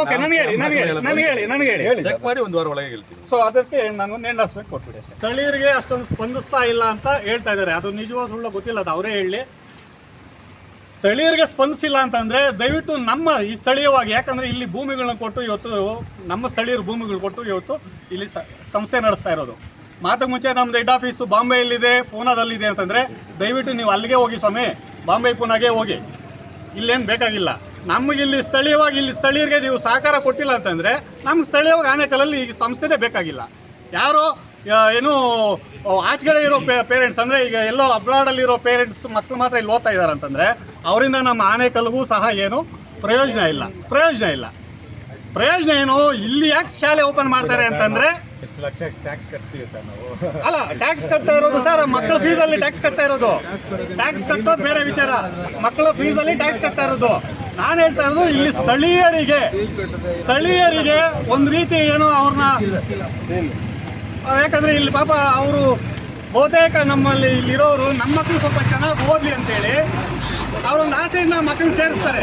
ಓಕೆ ನನಗೆ ಹೇಳಿ ನನಗೆ ಹೇಳಿ ನನಗೆ ಹೇಳಿ ನನಗೆ ಹೇಳಿ.
ಚೆಕ್ ಮಾಡಿ ಒಂದು ವಾರ ಒಳಗೆ ಹೇಳ್ತೀನಿ
ಸೊ ಅದಕ್ಕೆ ನಾನು ಒಂದು ಎಂಡರ್ಸ್ಮೆಂಟ್ ಕೊಟ್ಬಿಡಿ ಅಷ್ಟೇ. ಸ್ಥಳೀಯರಿಗೆ ಅಷ್ಟೊಂದು ಸ್ಪಂದಿಸ್ತಾ ಇಲ್ಲ ಅಂತ ಹೇಳ್ತಾ ಇದ್ದಾರೆ. ಅದು ನಿಜವಾದ ಸುಳ್ಳು ಗೊತ್ತಿಲ್ಲ ಅದು ಅವರೇ ಹೇಳಿ. ಸ್ಥಳೀಯರಿಗೆ ಸ್ಪಂದಿಸಿಲ್ಲ ಅಂತಂದ್ರೆ ದಯವಿಟ್ಟು ನಮ್ಮ ಈ ಸ್ಥಳೀಯವಾಗಿ ಯಾಕಂದ್ರೆ ಇಲ್ಲಿ ಭೂಮಿಗಳನ್ನ ಕೊಟ್ಟು ಇವತ್ತು ನಮ್ಮ ಸ್ಥಳೀಯರು ಭೂಮಿಗಳು ಕೊಟ್ಟು ಇವತ್ತು ಇಲ್ಲಿ ಸಂಸ್ಥೆ ನಡೆಸ್ತಾ ಇರೋದು. ಮಾತಕ್ಕೆ ಮುಂಚೆ ನಮ್ದು ಹೆಡ್ ಆಫೀಸು ಬಾಂಬೆಯಲ್ಲಿದೆ, ಪೂನಾದಲ್ಲಿದೆ ಅಂತಂದ್ರೆ ದಯವಿಟ್ಟು ನೀವು ಅಲ್ಲಿಗೆ ಹೋಗಿ ಸ್ವಾಮಿ, ಬಾಂಬೆ ಪೂನಾಗೆ ಹೋಗಿ. ಇಲ್ಲೇನು ಬೇಕಾಗಿಲ್ಲ. ನಮಗೆ ಇಲ್ಲಿ ಸ್ಥಳೀಯವಾಗಿ ಇಲ್ಲಿ ಸ್ಥಳೀಯರಿಗೆ ನೀವು ಸಹಕಾರ ಕೊಟ್ಟಿಲ್ಲ ಅಂತಂದ್ರೆ ನಮ್ಗೆ ಸ್ಥಳೀಯವಾಗಿ ಆನೆಕಲ್ಲಲ್ಲಿ ಈ ಸಂಸ್ಥೆನೇ ಬೇಕಾಗಿಲ್ಲ. ಯಾರೋ ಏನು ಆಚೆಗಡೆ ಇರೋ ಪೇರೆಂಟ್ಸ್ ಅಂದರೆ ಈಗ ಎಲ್ಲೋ ಅಬ್ರಾಡಲ್ಲಿರೋ ಪೇರೆಂಟ್ಸ್ ಮಕ್ಕಳು ಮಾತ್ರ ಇಲ್ಲಿ ಓದ್ತಾ ಇದ್ದಾರೆ ಅಂತಂದರೆ ಅವರಿಂದ ನಮ್ಮ ಆನೆಕಲ್ಗೂ ಸಹ ಏನು ಪ್ರಯೋಜನ ಇಲ್ಲ. ಪ್ರಯೋಜನ ಇಲ್ಲ. ಪ್ರಯೋಜನ ಏನು, ಇಲ್ಲಿ ಯಾಕೆ ಶಾಲೆ ಓಪನ್ ಮಾಡ್ತಾರೆ ಅಂತಂದ್ರೆ
ಎಷ್ಟು ಲಕ್ಷ ಟ್ಯಾಕ್ಸ್ ಕಟ್ತೀವಿ ಸರ್ ನಾವು?
ಅಲ್ಲ ಟ್ಯಾಕ್ಸ್ ಕಟ್ತಾ ಇರೋದು ಸರ್ ಮಕ್ಕಳ ಫೀಸಲ್ಲಿ ಟ್ಯಾಕ್ಸ್ ಕಟ್ತಾ ಇರೋದು. ಟ್ಯಾಕ್ಸ್ ಕಟ್ಟೋದು ಬೇರೆ ವಿಚಾರ. ಮಕ್ಕಳ ಫೀಸಲ್ಲಿ ಟ್ಯಾಕ್ಸ್ ಕಟ್ತಾ ಇರೋದು. ನಾನು ಹೇಳ್ತಾ ಇರೋದು, ಇಲ್ಲಿ ಸ್ಥಳೀಯರಿಗೆ ಸ್ಥಳೀಯರಿಗೆ ಒಂದು ರೀತಿ ಏನೋ ಅವ್ರನ್ನ ಯಾಕಂದ್ರೆ ಇಲ್ಲಿ ಪಾಪ ಅವರು ಬಹುತೇಕ ನಮ್ಮಲ್ಲಿ ಇಲ್ಲಿರೋರು ನಮ್ಮ ಮಕ್ಕಳು ಸ್ವಲ್ಪ ಚೆನ್ನಾಗಿ ಓದಲಿ ಅಂತೇಳಿ ಅವರೊಂದು ಆಸೆಯಿಂದ ಮಕ್ಕಳನ್ನ ಸೇರಿಸ್ತಾರೆ.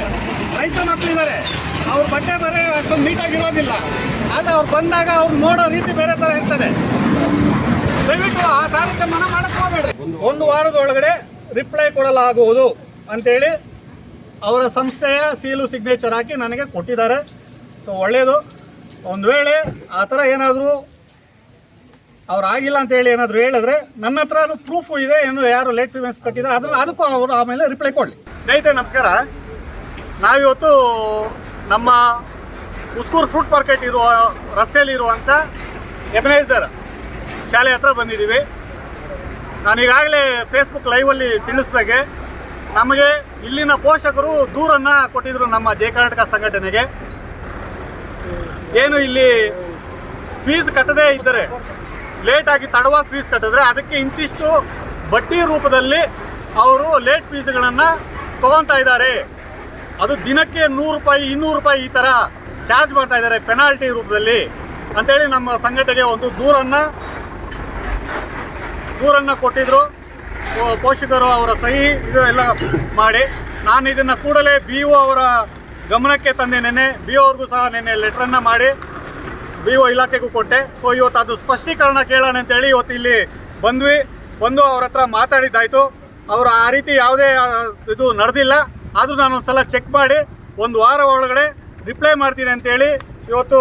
ರೈತ ಮಕ್ಕಳಿದ್ದಾರೆ ಅವ್ರ ಬಟ್ಟೆ ಬರೆ ಅಷ್ಟೊಂದು ನೀಟಾಗಿರೋದಿಲ್ಲ ಆದರೆ ಅವ್ರು ಬಂದಾಗ ಅವ್ರು ನೋಡೋ ರೀತಿ ಬೇರೆ ಥರ ಇರ್ತದೆ. ದಯವಿಟ್ಟು ಆ ಕಾರ್ಯಕ್ರಮನ ಮಾಡಕ್ಕೆ ಒಂದು ವಾರದ ಒಳಗಡೆ ರಿಪ್ಲೈ ಕೊಡಲಾಗುವುದು ಅಂತೇಳಿ ಅವರ ಸಂಸ್ಥೆಯ ಸೀಲು ಸಿಗ್ನೇಚರ್ ಹಾಕಿ ನನಗೆ ಕೊಟ್ಟಿದ್ದಾರೆ. ಸೊ ಒಳ್ಳೆಯದು ಒಂದು ವೇಳೆ ಆ ಥರ ಏನಾದರೂ ಅವ್ರು ಆಗಿಲ್ಲ ಅಂತ ಹೇಳಿ ಏನಾದರೂ ಹೇಳಿದ್ರೆ ನನ್ನ ಹತ್ರ ಪ್ರೂಫು ಇದೆ ಏನು ಯಾರು ಲೇಟ್ ಪೇಮೆಂಟ್ಸ್ ಕಟ್ಟಿದ್ದಾರೆ. ಅದನ್ನು ಅದಕ್ಕೂ ಅವರು ಆಮೇಲೆ ರಿಪ್ಲೈ ಕೊಡಲಿ. ಸ್ನೇಹಿತರೆ, ನಮಸ್ಕಾರ. ನಾವಿವತ್ತು ನಮ್ಮ ಉಸ್ಕೂರು ಫ್ರೂಟ್ ಮಾರ್ಕೆಟ್ ಇರುವ, ರಸ್ತೆಯಲ್ಲಿ ಇರುವಂಥ ಎಬನೈಸರ್ ಶಾಲೆ ಹತ್ರ ಬಂದಿದ್ದೀವಿ. ನಾನು ಈಗಾಗಲೇ ಫೇಸ್ಬುಕ್ ಲೈವಲ್ಲಿ ತಿಳಿಸಿದಾಗೆ ನಮಗೆ ಇಲ್ಲಿನ ಪೋಷಕರು ದೂರನ್ನು ಕೊಟ್ಟಿದ್ರು ನಮ್ಮ ಜಯ ಕರ್ನಾಟಕ ಸಂಘಟನೆಗೆ. ಏನು ಇಲ್ಲಿ ಫೀಸ್ ಕಟ್ಟದೇ ಇದ್ದರೆ ಲೇಟಾಗಿ ತಡವಾಗಿ ಫೀಸ್ ಕಟ್ಟಿದ್ರೆ ಅದಕ್ಕೆ ಇಂತಿಷ್ಟು ಬಡ್ಡಿ ರೂಪದಲ್ಲಿ ಅವರು ಲೇಟ್ ಫೀಸ್ಗಳನ್ನು ತಗೊತಾ ಇದ್ದಾರೆ. ಅದು ದಿನಕ್ಕೆ ನೂರು ರೂಪಾಯಿ, ಇನ್ನೂರು ರೂಪಾಯಿ ಈ ಥರ ಚಾರ್ಜ್ ಮಾಡ್ತಾ ಇದ್ದಾರೆ ಪೆನಾಲ್ಟಿ ರೂಪದಲ್ಲಿ ಅಂತೇಳಿ ನಮ್ಮ ಸಂಘಟನೆಗೆ ಒಂದು ದೂರನ್ನು ದೂರನ್ನು ಕೊಟ್ಟಿದ್ರು. ಪೋ- ಪೋಷಕರು ಅವರ ಸಹಿ ಇದು ಎಲ್ಲ ಮಾಡಿ. ನಾನು ಇದನ್ನು ಕೂಡಲೇ ಬಿ ಒ ಅವರ ಗಮನಕ್ಕೆ ತಂದೆ ನೆನ್ನೆ. ಬಿ ಒ ಅವ್ರಿಗೂ ಸಹ ನಿನ್ನೆ ಲೆಟ್ರನ್ನು ಮಾಡಿ ಬಿ ಒ ಇಲಾಖೆಗೂ ಕೊಟ್ಟೆ. ಸೊ ಇವತ್ತು ಅದು ಸ್ಪಷ್ಟೀಕರಣ ಕೇಳೋಣ ಅಂತೇಳಿ ಇವತ್ತು ಇಲ್ಲಿ ಬಂದ್ವಿ. ಬಂದು ಅವ್ರ ಹತ್ರ ಮಾತಾಡಿದ್ದಾಯಿತು. ಅವರು ಆ ರೀತಿ ಯಾವುದೇ ಇದು ನಡೆದಿಲ್ಲ. ಆದರೂ ನಾನು ಒಂದು ಸಲ ಚೆಕ್ ಮಾಡಿ. ಒಂದು ವಾರ ಒಳಗಡೆ ರಿಪ್ಲೈ ಮಾಡ್ತೀನಿ ಅಂತೇಳಿ ಇವತ್ತು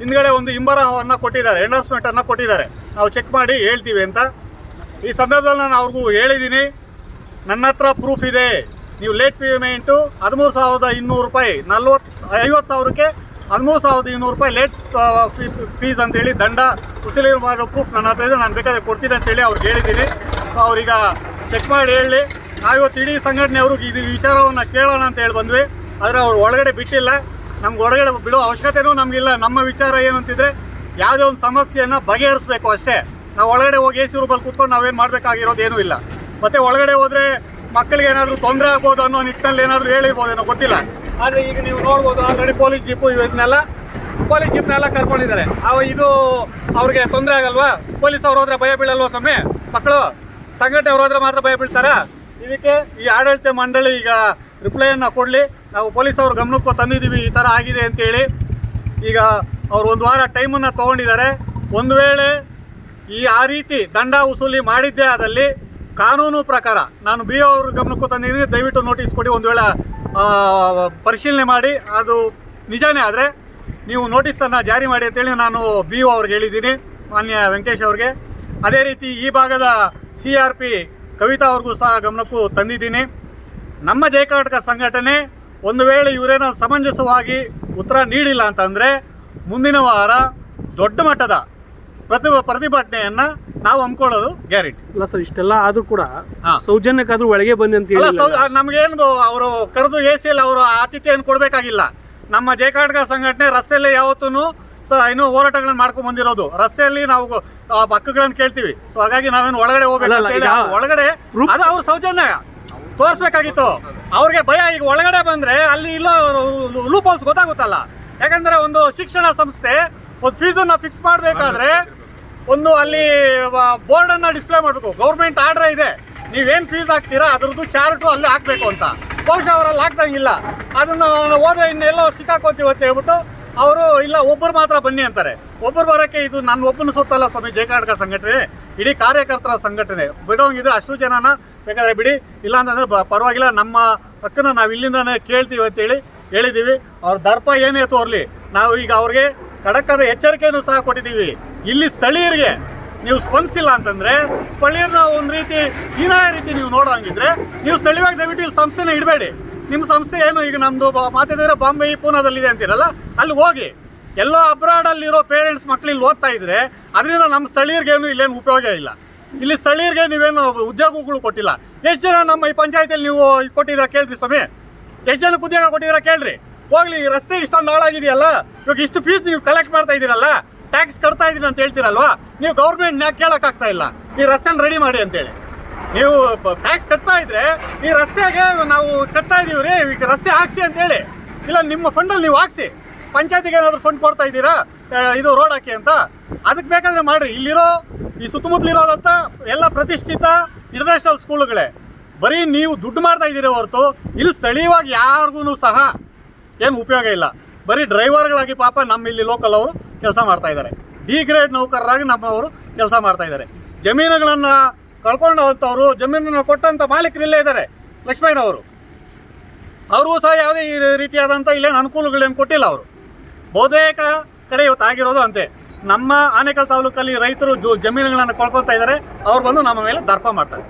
ಹಿಂದ್ಗಡೆ ಒಂದು ಹಿಂಬರವನ್ನು ಕೊಟ್ಟಿದ್ದಾರೆ ಎಂಡೋರ್ಸ್ಮೆಂಟನ್ನು ಕೊಟ್ಟಿದ್ದಾರೆ. ನಾವು ಚೆಕ್ ಮಾಡಿ ಹೇಳ್ತೀವಿ ಅಂತ. ಈ ಸಂದರ್ಭದಲ್ಲಿ ನಾನು ಅವ್ರಿಗೂ ಹೇಳಿದ್ದೀನಿ ನನ್ನ ಹತ್ರ ಪ್ರೂಫ್ ಇದೆ. ನೀವು ಲೇಟ್ ಪೇಮೆಂಟು ಹದಿಮೂರು ಸಾವಿರದ ಇನ್ನೂರು ರೂಪಾಯಿ ನಲ್ವತ್ತು ಐವತ್ತು ಸಾವಿರಕ್ಕೆ ಹದಿಮೂರು ಸಾವಿರದ ಇನ್ನೂರು ರೂಪಾಯಿ ಲೇಟ್ ಫೀಸ್ ಅಂತೇಳಿ ದಂಡ ವಸೂಲಿ ಮಾಡೋ ಪ್ರೂಫ್ ನನ್ನ ಹತ್ರ ಇದೆ, ನಾನು ಬೇಕಾದ್ರೆ ಕೊಡ್ತೀನಿ ಅಂತೇಳಿ ಅವ್ರಿಗೆ ಹೇಳಿದ್ದೀನಿ ಸೊ ಅವ್ರೀಗ ಚೆಕ್ ಮಾಡಿ ಹೇಳಿ. ನಾವಿವತ್ತು ಇಡೀ ಸಂಘಟನೆಯವ್ರಿಗೆ ಇದು ವಿಚಾರವನ್ನು ಕೇಳೋಣ ಅಂತ ಹೇಳಿ ಬಂದ್ವಿ. ಆದರೆ ಅವ್ರು ಒಳಗಡೆ ಬಿಟ್ಟಿಲ್ಲ. ನಮ್ಗೆ ಹೊರಗಡೆ ಬಿಡೋ ಅವಶ್ಯಕತೆನೂ ನಮಗಿಲ್ಲ. ನಮ್ಮ ವಿಚಾರ ಏನು ಅಂತಿದ್ರೆ, ಯಾವುದೇ ಒಂದು ಸಮಸ್ಯೆಯನ್ನು ಬಗೆಹರಿಸ್ಬೇಕು ಅಷ್ಟೇ. ನಾವು ಒಳಗಡೆ ಹೋಗಿ ಎ ಸಿ ರೂಪಲ್ಲಿ ಕೂತ್ಕೊಂಡು ನಾವೇನು ಮಾಡಬೇಕಾಗಿರೋದು ಏನೂ ಇಲ್ಲ. ಮತ್ತೆ ಒಳಗಡೆ ಹೋದರೆ ಮಕ್ಕಳಿಗೆ ಏನಾದರೂ ತೊಂದರೆ ಆಗ್ಬೋದು ಅನ್ನೋ ನಿಟ್ಟಿನಲ್ಲಿ ಏನಾದರೂ ಹೇಳಿರ್ಬೋದೇನೋ ಗೊತ್ತಿಲ್ಲ. ಆದರೆ ಈಗ ನೀವು ನೋಡ್ಬೋದು ಆಲ್ರೆಡಿ ಪೊಲೀಸ್ ಜೀಪು ಇವನ್ನೆಲ್ಲ ಪೊಲೀಸ್ ಜೀಪ್ನೆಲ್ಲ ಕರ್ಕೊಂಡಿದ್ದಾರೆ. ಅವ ಇದು ಅವ್ರಿಗೆ ತೊಂದರೆ ಆಗಲ್ವಾ? ಪೊಲೀಸ್ ಅವ್ರು ಹೋದ್ರೆ ಭಯ ಬೀಳಲ್ವಾ ಸ್ವಾಮಿ? ಮಕ್ಕಳು, ಸಂಘಟನೆ ಅವ್ರು ಹೋದ್ರೆ ಮಾತ್ರ ಭಯ ಬೀಳ್ತಾರಾ? ಇದಕ್ಕೆ ಈ ಆಡಳಿತ ಮಂಡಳಿ ಈಗ ರಿಪ್ಲೈಯನ್ನು ಕೊಡಲಿ. ನಾವು ಪೊಲೀಸ್ ಅವ್ರ ಗಮನಕ್ಕೂ ತಂದಿದ್ದೀವಿ, ಈ ಥರ ಆಗಿದೆ ಅಂತೇಳಿ ಈಗ ಅವ್ರು ಒಂದು ವಾರ ಟೈಮನ್ನು ತೊಗೊಂಡಿದ್ದಾರೆ. ಒಂದು ವೇಳೆ ಈ ಆ ರೀತಿ ದಂಡ ವಸೂಲಿ ಮಾಡಿದ್ದೇ ಆದಲ್ಲಿ ಕಾನೂನು ಪ್ರಕಾರ ನಾನು ಬಿ ಅವ್ರ ಗಮನಕ್ಕೂ ತಂದಿದ್ದೀನಿ. ದಯವಿಟ್ಟು ನೋಟಿಸ್ ಕೊಡಿ, ಒಂದು ವೇಳೆ ಪರಿಶೀಲನೆ ಮಾಡಿ. ಅದು ನಿಜಾನೇ ಆದರೆ ನೀವು ನೋಟಿಸನ್ನು ಜಾರಿ ಮಾಡಿ ಅಂತೇಳಿ ನಾನು ಬಿ ಒ ಅವ್ರಿಗೆ ಹೇಳಿದ್ದೀನಿ, ಮಾನ್ಯ ವೆಂಕಟೇಶ್ ಅವ್ರಿಗೆ. ಅದೇ ರೀತಿ ಈ ಭಾಗದ ಸಿ ಆರ್ ಪಿ ಕವಿತಾ ಅವ್ರಿಗೂ ಸಹ ಗಮನಕ್ಕೂ ತಂದಿದ್ದೀನಿ. ನಮ್ಮ ಜಯ ಸಂಘಟನೆ ಒಂದು ವೇಳೆ ಇವರೇನೋ ಸಮಂಜಸವಾಗಿ ಉತ್ತರ ನೀಡಿಲ್ಲ ಅಂತಂದರೆ ಮುಂದಿನ ವಾರ ದೊಡ್ಡ ಮಟ್ಟದ ಪ್ರತಿ ಪ್ರತಿಭಟನೆಯನ್ನ ನಾವು ಹಮ್ಕೊಳ್ಳೋದು ಗ್ಯಾರಂಟಿ.
ಇಲ್ಲ ಸರ್ ಇಷ್ಟೆಲ್ಲ ಆದ್ರೂ ಕೂಡ. ಸೌಜನ್ಯಕ್ಕಾದ್ರೂ ಒಳಗೆ ಬನ್ನಿ ಅಂತ
ಹೇಳಿ ನಮಗೇನು ಅವರು ಕರೆದು ಎ ಸಿ ಎಲ್ಲಿ ಅವರು ಆತಿಥ್ಯವನ್ನು ಕೊಡಬೇಕಾಗಿಲ್ಲ. ನಮ್ಮ ಜಯಕಾಟಕ ಸಂಘಟನೆ ರಸ್ತೆಯಲ್ಲೇ ಯಾವತ್ತೂ ಸ ಇನ್ನೂ ಹೋರಾಟಗಳನ್ನ ಮಾಡ್ಕೊಂಡು ಬಂದಿರೋದು. ರಸ್ತೆಯಲ್ಲಿ ನಾವು ಹಕ್ಕುಗಳನ್ನು ಕೇಳ್ತೀವಿ. ಸೊ ಹಾಗಾಗಿ ನಾವೇನು ಒಳಗಡೆ ಹೋಗ್ಬೇಕು ಅಂತ ಹೇಳಿ
ಈಗ
ಒಳಗಡೆ ಅದು ಅವ್ರ ಸೌಜನ್ಯ. ತೋರಿಸ್ಬೇಕಾಗಿತ್ತು. ಅವ್ರಿಗೆ ಭಯ. ಈಗ ಒಳಗಡೆ ಬಂದ್ರೆ ಅಲ್ಲಿ ಇಲ್ಲ ಲೂಪ್ ಹೋಲ್ಸ್ ಗೊತ್ತಾಗುತ್ತಲ್ಲ. ಯಾಕಂದ್ರೆ ಒಂದು ಶಿಕ್ಷಣ ಸಂಸ್ಥೆ ಒಂದು ಫೀಸನ್ನು ಫಿಕ್ಸ್ ಮಾಡಬೇಕಾದ್ರೆ ಒಂದು ಅಲ್ಲಿ ಬೋರ್ಡನ್ನು ಡಿಸ್ಪ್ಲೇ ಮಾಡಬೇಕು. ಗೌರ್ಮೆಂಟ್ ಆರ್ಡರ್ ಇದೆ. ನೀವೇನು ಫೀಸ್ ಹಾಕ್ತೀರಾ? ಅದ್ರದ್ದು ಚಾರ್ಟು ಅಲ್ಲಿ ಹಾಕಬೇಕು ಅಂತ. ಬಹುಶಃ ಅವರಲ್ಲಿ ಹಾಕ್ದಂಗಿಲ್ಲ ಅದನ್ನ ಹೋದ್ರೆ ಇನ್ನೆಲ್ಲೋ ಸಿಕ್ಕಾಕೋತೀವಿ ಅಂತ ಹೇಳ್ಬಿಟ್ಟು ಅವರು, ಇಲ್ಲ ಒಬ್ಬರು ಮಾತ್ರ ಬನ್ನಿ ಅಂತಾರೆ. ಒಬ್ಬರು ಬರೋಕ್ಕೆ ಇದು ನನ್ನ ಒಬ್ಬನ ಸುತ್ತಲ್ಲ ಸ್ವಾಮಿ ಜಯಕರ್ನಾಟಕ ಸಂಘಟನೆ, ಇಡೀ ಕಾರ್ಯಕರ್ತರ ಸಂಘಟನೆ. ಬಿಡೋಂಗಿದ್ರೆ ಅಷ್ಟು ಜನನ ಬೇಕಾದ್ರೆ ಬಿಡಿ. ಇಲ್ಲ ಅಂತಂದ್ರೆ ಪರವಾಗಿಲ್ಲ, ನಮ್ಮ ಹಕ್ಕನ್ನ ನಾವು ಇಲ್ಲಿಂದನೇ ಕೇಳ್ತೀವಿ ಅಂತೇಳಿ ಹೇಳಿದ್ದೀವಿ ಅವ್ರ ದರ್ಪ ಏನೇ ತೋರ್ಲಿ, ನಾವು ಈಗ ಅವ್ರಿಗೆ ಖಡಕ್ಕಾದ ಎಚ್ಚರಿಕೆಯನ್ನು ಸಹ ಕೊಟ್ಟಿದ್ದೀವಿ ಇಲ್ಲಿ ಸ್ಥಳೀಯರಿಗೆ ನೀವು ಸ್ಪಂದಿಸಿಲ್ಲ ಅಂತಂದ್ರೆ ಸ್ಥಳೀಯರನ್ನ ಒಂದು ರೀತಿ ಹೀನಾಯ ರೀತಿ ನೀವು ನೋಡೋಂಗಿದ್ರೆ, ನೀವು ಸ್ಥಳೀಯವಾಗಿ ದಯವಿಟ್ಟು ಇಲ್ಲಿ ಸಂಸ್ಥೆನ ಇಡಬೇಡಿ. ನಿಮ್ಮ ಸಂಸ್ಥೆ ಏನು ಈಗ ನಮ್ಮದು ಮಾತಾಡಿದ್ರೆ ಬಾಂಬೆ ಪೂನಾದಲ್ಲಿದೆ ಅಂತೀರಲ್ಲ, ಅಲ್ಲಿ ಹೋಗಿ. ಎಲ್ಲೋ ಅಬ್ರಾಡಲ್ಲಿರೋ ಪೇರೆಂಟ್ಸ್ ಮಕ್ಕಳು ಇಲ್ಲಿ ಓದ್ತಾ ಇದ್ರೆ, ಅದರಿಂದ ನಮ್ಮ ಸ್ಥಳೀಯರಿಗೇನು ಇಲ್ಲೇನು ಉಪಯೋಗ ಇಲ್ಲ. ಇಲ್ಲಿ ಸ್ಥಳೀಯರಿಗೆ ನೀವೇನು ಉದ್ಯೋಗಗಳು ಕೊಟ್ಟಿಲ್ಲ. ಎಷ್ಟು ಜನ ನಮ್ಮ ಈ ಪಂಚಾಯತಿಯಲ್ಲಿ ನೀವು ಕೊಟ್ಟಿದ್ದೀರಾ ಕೇಳ್ರಿ ಸ್ವಾಮಿ. ಎಷ್ಟು ಜನಕ್ಕೆ ಉದ್ಯೋಗ ಕೊಟ್ಟಿದ್ದೀರಾ ಕೇಳ್ರಿ. ಹೋಗ್ಲಿ, ಈ ರಸ್ತೆ ಇಷ್ಟೊಂದು ಹಾಳಾಗಿದೆಯಲ್ಲ, ಇವಾಗ ಇಷ್ಟು ಫೀಸ್ ನೀವು ಕಲೆಕ್ಟ್ ಮಾಡ್ತಾ ಇದ್ದೀರಲ್ಲ ಟ್ಯಾಕ್ಸ್ ಕಟ್ತಾ ಇದ್ದೀನಿ ಅಂತ ಹೇಳ್ತೀರಲ್ವಾ? ನೀವು ಗೌರ್ಮೆಂಟ್ ಕೇಳೋಕ್ಕಾಗ್ತಾ ಇಲ್ಲ. ಈ ರಸ್ತೆನ ರೆಡಿ ಮಾಡಿ ಅಂತೇಳಿ. ನೀವು ಟ್ಯಾಕ್ಸ್ ಕಟ್ತಾ ಇದ್ರೆ ಈ ರಸ್ತೆಗೆ ನಾವು ಕಟ್ತಾ ಇದೀವಿ ರೀ, ಈಗ ರಸ್ತೆ ಹಾಕ್ಸಿ ಅಂತೇಳಿ. ಇಲ್ಲ, ನಿಮ್ಮ ಫಂಡಲ್ಲಿ ನೀವು ಹಾಕ್ಸಿ. ಪಂಚಾಯತಿಗೆ ಏನಾದರೂ ಫಂಡ್ ಕೊಡ್ತಾ ಇದ್ದೀರಾ? ಇದು ರೋಡ್ ಹಾಕಿ ಅಂತ. ಅದಕ್ಕೆ ಬೇಕಾದ್ರೆ ಮಾಡ್ರಿ. ಇಲ್ಲಿರೋ ಈ ಸುತ್ತಮುತ್ತಲಿರೋದಂತ ಎಲ್ಲ ಪ್ರತಿಷ್ಠಿತ ಇಂಟರ್ನ್ಯಾಷನಲ್ ಸ್ಕೂಲ್ಗಳೇ ಬರೀ ನೀವು ದುಡ್ಡು ಮಾಡ್ತಾ ಇದ್ದೀರಿ ಹೊರತು ಇಲ್ಲಿ ಸ್ಥಳೀಯವಾಗಿ ಯಾರಿಗೂ ಸಹ ಏನು ಉಪಯೋಗ ಇಲ್ಲ. ಬರೀ ಡ್ರೈವರ್ಗಳಾಗಿ ಪಾಪ ನಮ್ಮ ಇಲ್ಲಿ ಲೋಕಲ್ ಅವರು ಕೆಲಸ ಮಾಡ್ತಾ ಇದ್ದಾರೆ. ಡಿ ಗ್ರೇಡ್ ನೌಕರರಾಗಿ ನಮ್ಮವರು ಕೆಲಸ ಮಾಡ್ತಾ ಇದ್ದಾರೆ. ಜಮೀನುಗಳನ್ನು ಕಳ್ಕೊಂಡವಂಥವ್ರು ಜಮೀನನ್ನು ಕೊಟ್ಟಂಥ ಮಾಲೀಕರು ಇಲ್ಲೇ ಇದ್ದಾರೆ, ಲಕ್ಷ್ಮಯ್ಯನವರು. ಅವರು ಸಹ ಯಾವುದೇ ಈ ರೀತಿಯಾದಂಥ ಇಲ್ಲೇನು ಅನುಕೂಲಗಳೇನು ಕೊಟ್ಟಿಲ್ಲ ಅವರು. ಬಹುತೇಕ ಕಡೆ ಇವತ್ತು ಆಗಿರೋದು ಅಂತೆ ನಮ್ಮ ಆನೇಕಲ್ ತಾಲೂಕಲ್ಲಿ ರೈತರು ಜಮೀನುಗಳನ್ನು ಕೊಳ್ಕೊತಾ ಇದ್ದಾರೆ ಅವ್ರು ಬಂದು ನಮ್ಮ ಮೇಲೆ ದರ್ಪ ಮಾಡ್ತಾರೆ.